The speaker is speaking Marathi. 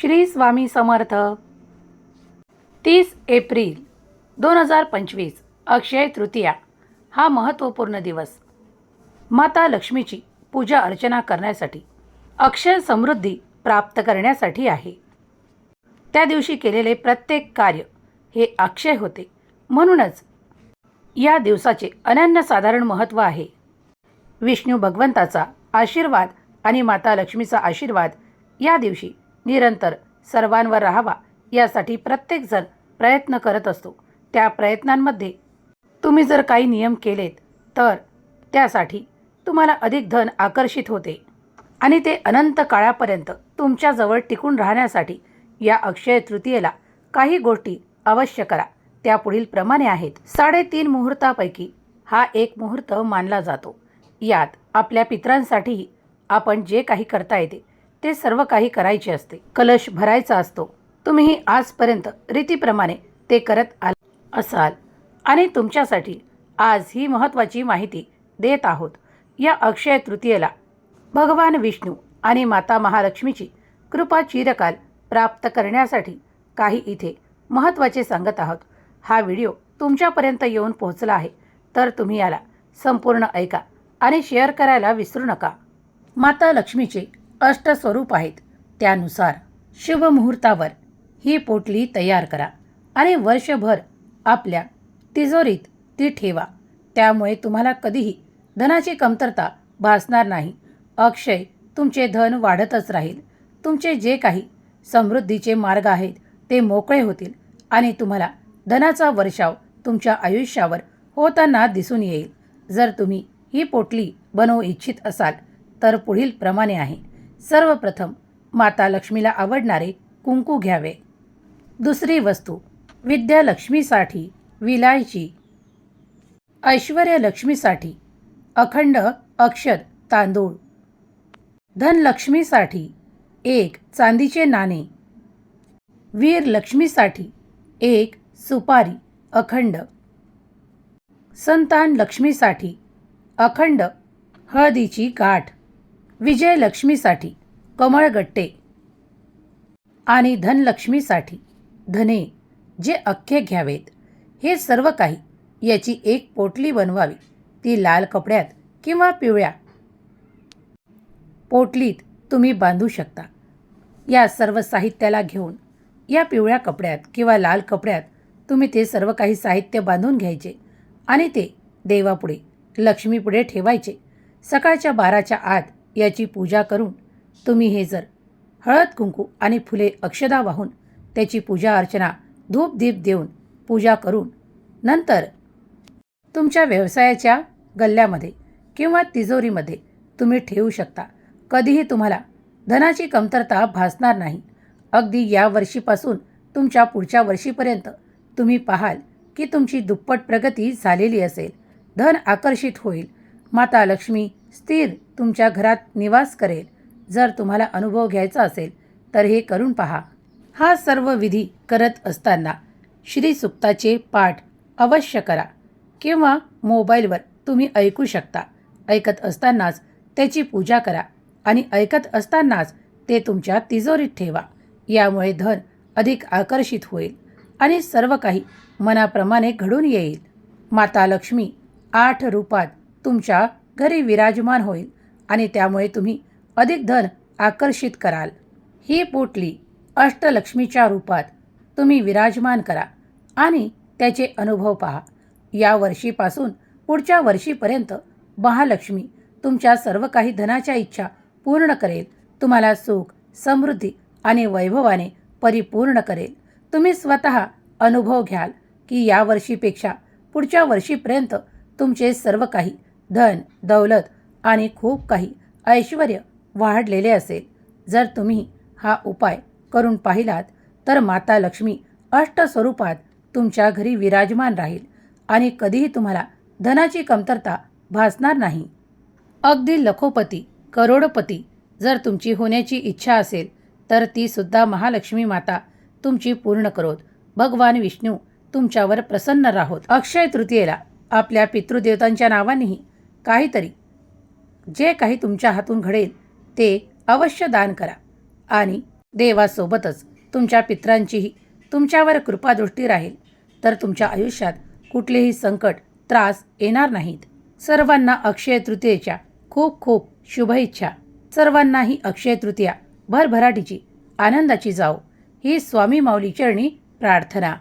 श्री स्वामी समर्थ. तीस एप्रिल दोन हजार पंचवीस अक्षय तृतीया. हा महत्त्वपूर्ण दिवस. माता लक्ष्मीची पूजा अर्चना करण्यासाठी अक्षय समृद्धी प्राप्त करण्यासाठी आहे. त्या दिवशी केलेले प्रत्येक कार्य हे अक्षय होते. म्हणूनच या दिवसाचे अनन्यसाधारण महत्त्व आहे. विष्णू भगवंताचा आशीर्वाद आणि माता लक्ष्मीचा आशीर्वाद या दिवशी निरंतर सर्वांवर राहावा यासाठी प्रत्येकजण प्रयत्न करत असतो. त्या प्रयत्नांमध्ये तुम्ही जर काही नियम केलेत तर त्यासाठी तुम्हाला अधिक धन आकर्षित होते आणि ते अनंत काळापर्यंत तुमच्याजवळ टिकून राहण्यासाठी या अक्षय तृतीयेला काही गोष्टी अवश्य करा. त्या पुढील प्रमाणे आहेत. साडेतीन मुहूर्तापैकी हा एक मुहूर्त मानला जातो. यात आपल्या पित्रांसाठीही आपण जे काही करता येते ते सर्व काही करायचे असते. कलश भरायचा असतो. तुम्ही आजपर्यंत रीतीप्रमाणे ते करत आल असाल. आणि तुमच्यासाठी आज ही महत्त्वाची माहिती देत आहोत. या अक्षय तृतीयेला भगवान विष्णू आणि माता महालक्ष्मीची कृपा चिरकाल प्राप्त करण्यासाठी काही इथे महत्त्वाचे सांगत आहोत. हा व्हिडिओ तुमच्यापर्यंत येऊन पोहोचला आहे तर तुम्ही याला संपूर्ण ऐका आणि शेअर करायला विसरू नका. माता लक्ष्मीचे अष्टस्वरूप आहेत. त्यानुसार शुभमुहूर्तावर ही पोटली तयार करा आणि वर्षभर आपल्या तिजोरीत ती ठेवा. त्यामुळे तुम्हाला कधीही धनाची कमतरता भासणार नाही. अक्षय तुमचे धन वाढतच राहील. तुमचे जे काही समृद्धीचे मार्ग आहेत ते मोकळे होतील आणि तुम्हाला धनाचा वर्षाव तुमच्या आयुष्यावर होताना दिसून येईल. जर तुम्ही ही पोटली बनवू इच्छित असाल तर पुढील प्रमाणे आहे. सर्वप्रथम माता लक्ष्मीला आवडणारे कुंकू घ्यावे. दुसरी वस्तू विद्यालक्ष्मीसाठी विलायची. ऐश्वर्यलक्ष्मीसाठी अखंड अक्षर तांदूळ. धनलक्ष्मीसाठी एक चांदीचे नाणे. वीरलक्ष्मीसाठी एक सुपारी अखंड. संतान लक्ष्मीसाठी अखंड हळदीची गाठ. विजयलक्ष्मीसाठी कमळगट्टे. आणि धनलक्ष्मीसाठी धने जे अख्खे घ्यावेत हे सर्व काही याची एक पोटली बनवावी. ती लाल कपड्यात किंवा पिवळ्या. पोटलीत तुम्ही बांधू शकता. या सर्व साहित्याला घेऊन या पिवळ्या कपड्यात किंवा लाल कपड्यात तुम्ही ते सर्व काही साहित्य बांधून घ्यायचे आणि ते देवापुढे लक्ष्मीपुढे ठेवायचे. सकाळच्या बाराच्या आत याची पूजा करून तुम्ही हे जर हळद कुंकू आणि फुले अक्षदा वाहून त्याची पूजा अर्चना धूपदीप देऊन पूजा करून नंतर तुमच्या व्यवसायाच्या गल्ल्यामध्ये किंवा तिजोरीमध्ये तुम्ही ठेवू शकता. कधीही तुम्हाला धनाची कमतरता भासणार नाही. अगदी या वर्षीपासून तुमच्या पुढच्या वर्षीपर्यंत तुम्ही पाहाल की तुमची दुप्पट प्रगती झालेली असेल. धन आकर्षित होईल. माता लक्ष्मी स्थिर तुमच्या घरात निवास करेल. जर तुम्हाला अनुभव घ्यायचा असेल तर हे करून पहा. हा सर्व विधी करत असताना श्री सुक्ताचे पाठ अवश्य करा किंवा मोबाईलवर तुम्ही ऐकू शकता. ऐकत असतानाच त्याची पूजा करा आणि ऐकत असतानाच ते तुमच्या तिजोरीत ठेवा. यामुळे धन अधिक आकर्षित होईल आणि सर्व काही मनाप्रमाणे घडून येईल. माता लक्ष्मी आठ रूपात तुमच्या घरी विराजमान होईल आणि त्यामुळे तुम्ही अधिक धन आकर्षित कराल. ही पोटली अष्टलक्ष्मीच्या रूपात तुम्ही विराजमान करा आणि त्याचे अनुभव पहा. या वर्षीपासून पुढच्या वर्षीपर्यंत महालक्ष्मी तुमच्या सर्व काही धनाच्या इच्छा पूर्ण करेल. तुम्हाला सुख समृद्धी आणि वैभवाने परिपूर्ण करेल. तुम्ही स्वतः अनुभव घ्याल की या वर्षीपेक्षा पुढच्या वर्षीपर्यंत तुमचे सर्व काही धन दौलत आणि खूप काही ऐश्वर वाढलेले असेल. जर तुम्ही हा उपाय करून पाहिलात तर माता लक्ष्मी अष्टस्वरूपात तुमच्या घरी विराजमान राहील आणि कधीही तुम्हाला धनाची कमतरता भासणार नाही. अगदी लखोपती करोडपती जर तुमची होण्याची इच्छा असेल तर ती सुद्धा महालक्ष्मी माता तुमची पूर्ण करोत. भगवान विष्णू तुमच्यावर प्रसन्न राहोत. अक्षय तृतीयेला आपल्या पितृदेवतांच्या नावानेही काहीतरी. जे काही तुमच्या हातून घडेल ते अवश्य दान करा. आणि देवासोबतच तुमच्या पित्रांचीही तुमच्यावर कृपादृष्टी राहील तर तुमच्या आयुष्यात कुठलेही संकट त्रास येणार नाहीत. सर्वांना अक्षय तृतीयेच्या खूप खूप शुभेच्छा. सर्वांनाही अक्षय तृतीया भरभराटीची आनंदाची जाओ. ही स्वामी माऊली चरणी प्रार्थना.